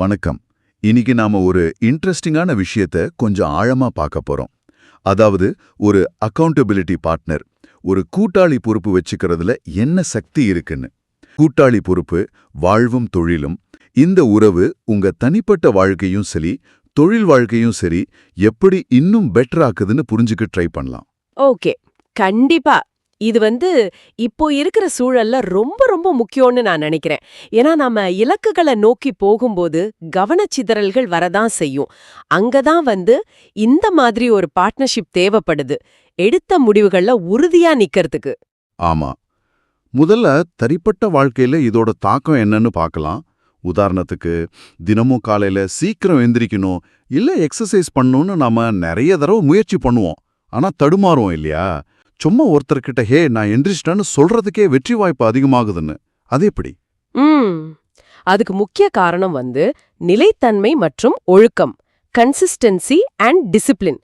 வணக்கம். இன்னைக்கு நாம ஒரு இன்ட்ரெஸ்டிங்கான விஷயத்த கொஞ்சம் ஆழமா பார்க்க போறோம். அதாவது ஒரு அக்கவுண்டபிலிட்டி பார்ட்னர் ஒரு கூட்டாளி பொறுப்பு வச்சுக்கிறதுல என்ன சக்தி இருக்குன்னு. கூட்டாளி பொறுப்பு வாழ்வும் தொழிலும் இந்த உறவு உங்க தனிப்பட்ட வாழ்க்கையும் சரி தொழில் வாழ்க்கையும் சரி எப்படி இன்னும் பெட்டர் ஆக்குதுன்னு புரிஞ்சுக்க ட்ரை பண்ணலாம். ஓகே. கண்டிப்பா. இது வந்து இப்போ இருக்கிற சூழல்ல ரொம்ப ரொம்ப முக்கியம்னு நான் நினைக்கிறேன். ஏன்னா நாம இலக்குகளை நோக்கி போகும்போது கவனச்சிதறல்கள் வரதான் செய்யும். அங்கதான் வந்து இந்த மாதிரி ஒரு பார்ட்னர்ஷிப் தேவைப்படுது. எடுத்த முடிவுகள்ல உறுதியா நிக்கிறதுக்கு. ஆமா. முதல்ல தனிப்பட்ட வாழ்க்கையில இதோட தாக்கம் என்னன்னு பார்க்கலாம். உதாரணத்துக்கு தினமும் காலையில சீக்கிரம் எந்திரிக்கணும் இல்ல எக்ஸசைஸ் பண்ணணும்னு நாம நிறைய தடவை முயற்சி பண்ணுவோம். ஆனா தடுமாறுவோம் இல்லையா? சும்மா ஒருத்தர்கிட்ட ஹே நான் எந்திரிச்சிட்டேன்னு சொல்றதுக்கே வெற்றி வாய்ப்பு அதிகமாகுதுன்னு. அது எப்படி? ம். அதுக்கு முக்கிய காரணம் வந்து நிலைத்தன்மை மற்றும் ஒழுக்கம் கன்சிஸ்டன்சி அண்ட் டிசிப்ளின்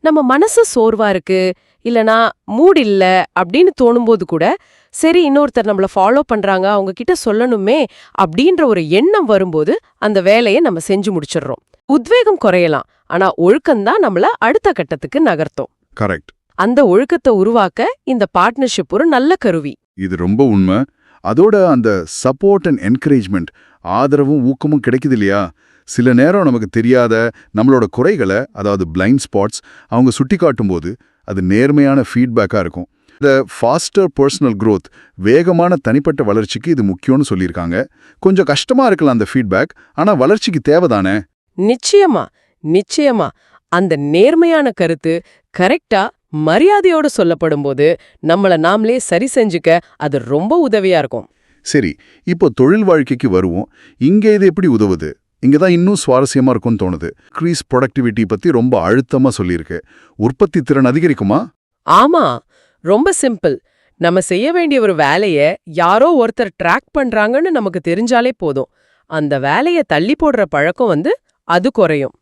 நம்ம மனசு சோர்வா இருக்கு இல்லனா மூட் இல்ல அப்படின்னு தோணும்போது கூட சரி இன்னொருத்தர் நம்மள ஃபாலோ பண்றாங்க அவங்க கிட்ட சொல்லணுமே அப்படின்ற ஒரு எண்ணம் வரும்போது அந்த வேலையை நம்ம செஞ்சு முடிச்சிடுறோம். உத்வேகம் குறையலாம் ஆனா ஒழுக்கம்தான் நம்மள அடுத்த கட்டத்துக்கு நகர்த்தும். கரெக்ட். அந்த ஒழுக்கத்தை உருவாக்க இந்த பார்ட்னர்ஷிப் ஒரு நல்ல கருவி. இது ரொம்ப உண்மை. அதோட அந்த சப்போர்ட் அண்ட் என்கரேஜ்மெண்ட் ஆதரவும் ஊக்கமும் கிடைக்குது இல்லையா? சில நேரம் நமக்கு தெரியாத நம்மளோட குறைகளை அதாவது பிளைண்ட் ஸ்பாட்ஸ் அவங்க சுட்டி காட்டும்போது அது நேர்மையான ஃபீட்பேக்காக இருக்கும். இந்த ஃபாஸ்டர் பர்சனல் growth வேகமான தனிப்பட்ட வளர்ச்சிக்கு இது முக்கியம்னு சொல்லியிருக்காங்க. கொஞ்சம் கஷ்டமா இருக்கலாம் அந்த ஃபீட்பேக் ஆனா வளர்ச்சிக்கு தேவைதானே? நிச்சயமா நிச்சயமா. அந்த நேர்மையான கருத்து கரெக்டா மரியாதையோட சொல்லப்படும்போது நம்மள நாமளே சரி செஞ்சுக்க அது ரொம்ப உதவியா இருக்கும். சரி இப்போ தொழில் வாழ்க்கைக்கு வருவோம். இங்க இது எப்படி உதவுது? இங்க தான் இன்னும் சுவாரஸ்யமா இருக்கும்னு தோணுது. க்ரீஸ் ப்ரொடக்டிவிட்டி பத்தி ரொம்ப அழுத்தமா சொல்லியிருக்கு. உற்பத்தி திறன் அதிகரிக்குமா? ஆமா ரொம்ப சிம்பிள். நம்ம செய்ய வேண்டிய ஒரு வேலைய யாரோ ஒருத்தர் ட்ராக் பண்றாங்கன்னு நமக்கு தெரிஞ்சாலே போதும். அந்த வேலைய தள்ளி போடுற பழக்கம் வந்து அது குறையும்.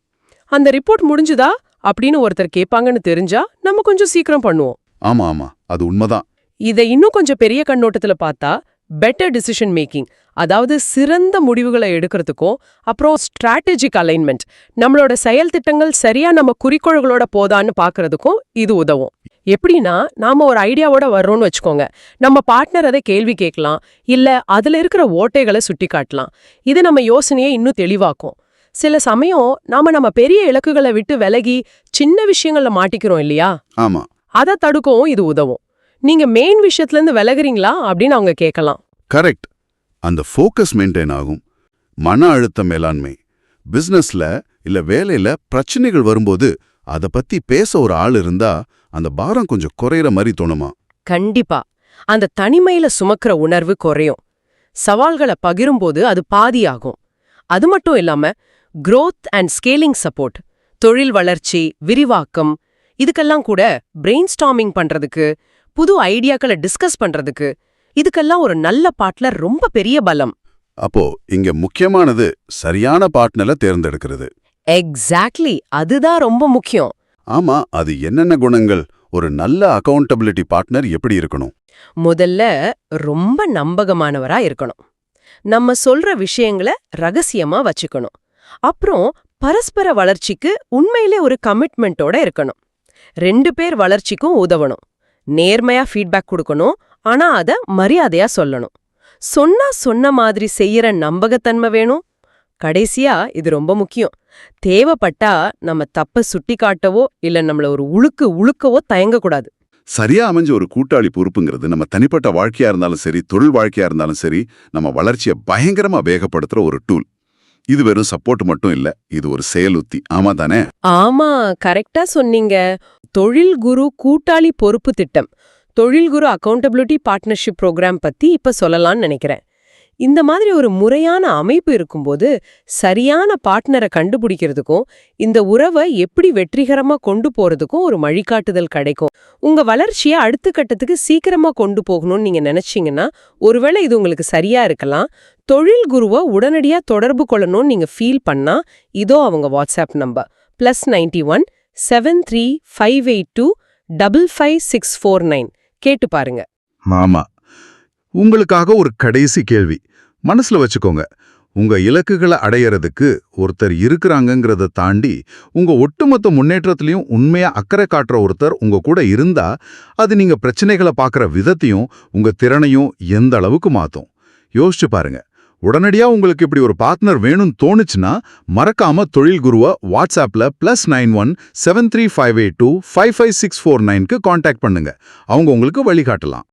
அந்த ரிப்போர்ட் முடிஞ்சுதா? அப்படின்னு ஒருத்தர் கேட்பாங்கன்னு தெரிஞ்சா நம்ம கொஞ்சம் சீக்கிரம் பண்ணுவோம். ஆமா ஆமா. அது உண்மைதான். இதை இன்னும் கொஞ்சம் பெரிய கண்ணோட்டத்துல பார்த்தா பெட்டர் டிசிஷன் மேக்கிங் அதாவது சிறந்த முடிவுகளை எடுக்கிறதுக்கும் அப்புறம் ஸ்ட்ராட்டஜிக் அலைன்மெண்ட் நம்மளோட செயல் திட்டங்கள் சரியா நம்ம குறிக்கோள்களோட போதான்னு பார்க்கறதுக்கும் இது உதவும். எப்படின்னா நாம ஒரு ஐடியாவோட வர்றோம்னு வச்சுக்கோங்க. நம்ம பார்ட்னர் அதை கேள்வி கேட்கலாம் இல்ல அதுல இருக்கிற ஓட்டைகளை சுட்டி காட்டலாம் இது நம்ம யோசனையை இன்னும் தெளிவாக்கும். சில சமயம் நாம நம்ம பெரிய இலக்குகளை விட்டு விலகி சின்ன விஷயங்கள்ல மாட்டிக்கிறோம் இல்லையா? ஆமா. அதை தடுக்கவும் இது உதவும். நீங்க மெயின் விஷயத்துல இருந்து விலகுறீங்களா அப்படின்னு அவங்க கேட்கலாம். கரெக்ட் அந்த ஃபோக்கஸ் மெயின்டைன் ஆகும். மன அழுத்த மேலாண்மை. பிசினஸ்ல இல்ல வேலையில பிரச்சனைகள் வரும்போது அத பத்தி பேச ஒரு ஆள் இருந்தா அந்த பாரம் கொஞ்சம் குறையிற மாதிரி தோணுமா? கண்டிப்பா. அந்த தனிமையில சுமக்கிற உணர்வு குறையும். சவால்களை பகிரும்போது அது பாதியாகும். அது மட்டும் இல்லாம growth அண்ட் ஸ்கேலிங் சப்போர்ட் தொழில் வளர்ச்சி விரிவாக்கம் இதுக்கெல்லாம் கூட பிரெயின் ஸ்டாமிங் பண்றதுக்கு புது ஐடியாக்களை டிஸ்கஸ் பண்றதுக்கு இதுக்கெல்லாம் ஒரு நல்ல பார்ட்னர் ரொம்ப பெரிய பலம். அப்போ இங்க முக்கியமானது சரியான பார்ட்னரை தேர்ந்தெடுக்கிறது. எக்ஸாக்ட்லி அதுதான் ரொம்ப முக்கியம். ஆமா அது என்னென்ன குணங்கள் ஒரு நல்ல அக்கவுண்டபிலிட்டி பார்ட்னர் எப்படி இருக்கணும்? முதல்ல ரொம்ப நம்பகமானவரா இருக்கணும். நம்ம சொல்ற விஷயங்களை ரகசியமா வச்சுக்கணும். அப்புறம் பரஸ்பர வளர்ச்சிக்கு உண்மையிலே ஒரு கமிட்மெண்ட்டோட இருக்கணும். ரெண்டு பேர் வளர்ச்சிக்கும் உதவணும். நேர்மையா ஃபீட்பேக் கொடுக்கணும். ஆனா அத மரியாதையா சொல்லணும். சொன்னா சொன்ன மாதிரி செய்யற நம்பகத்தன்மை வேணும். கடைசியா இது ரொம்ப முக்கியம். தேவைப்பட்டா நம்ம தப்ப சுட்டி காட்டவோ இல்ல நம்மள ஒரு உழுக்கு உழுக்கவோ தயங்கக்கூடாது. சரியா அமைஞ்ச ஒரு கூட்டாளி பொறுப்புங்கிறது நம்ம தனிப்பட்ட வாழ்க்கையா இருந்தாலும் சரி தொழில் வாழ்க்கையா இருந்தாலும் சரி நம்ம வளர்ச்சியை பயங்கரமா வேகப்படுத்துற ஒரு டூல் இது வெறும் சப்போர்ட் மட்டும் இல்ல இது ஒரு செயலுத்தி. ஆமா தானே ஆமா கரெக்டா சொன்னீங்க. தொழில் குரு கூட்டாளி பொறுப்பு திட்டம். தொழில் குரு அக்கௌண்டபிலிட்டி பார்ட்னர்ஷிப் ப்ரோக்ராம் பத்தி இப்ப சொல்லலாம்னு நினைக்கிறேன். இந்த மாதிரி ஒரு முறையான அமைப்பு இருக்கும்போது சரியான பார்ட்னரை கண்டுபிடிக்கிறதுக்கும் இந்த உறவை எப்படி வெற்றிகரமா கொண்டு போறதுக்கும் ஒரு வழிகாட்டுதல் கிடைக்கும். உங்க வளர்ச்சியை அடுத்த கட்டத்துக்கு சீக்கிரமா கொண்டு போகணும்னு நீங்க நினைச்சீங்கன்னா ஒருவேளை இது உங்களுக்கு சரியா இருக்கலாம். தொழில் குருவை உடனடியா தொடர்பு கொள்ளணும்னு நீங்க ஃபீல் பண்ணா இதோ அவங்க WhatsApp number plus ninety one seven three five eight two double five six four nine கேட்டு பாருங்க. ஆமா உங்களுக்காக ஒரு கடைசி கேள்வி. மனசுல வச்சுக்கோங்க. உங்க இலக்குகளை அடையறதுக்கு ஒருத்தர் இருக்கிறாங்கங்கிறத தாண்டி உங்க ஒட்டுமொத்த முன்னேற்றத்திலையும் உண்மையா அக்கறை காட்டுற ஒருத்தர் உங்க கூட இருந்தா அது நீங்க பிரச்சனைகளை பார்க்குற விதத்தையும் உங்க திறனையும் எந்த அளவுக்கு மாத்தும்? யோசிச்சு பாருங்க. உடனடியா உங்களுக்கு இப்படி ஒரு பார்ட்னர் வேணும்னு தோணுச்சுன்னா மறக்காம தொழில் குருவை வாட்ஸ்அப்ல plus nine one seven three five eight two five five six four நைன்க்கு contact பண்ணுங்க. அவங்க உங்களுக்கு வழிகாட்டலாம்.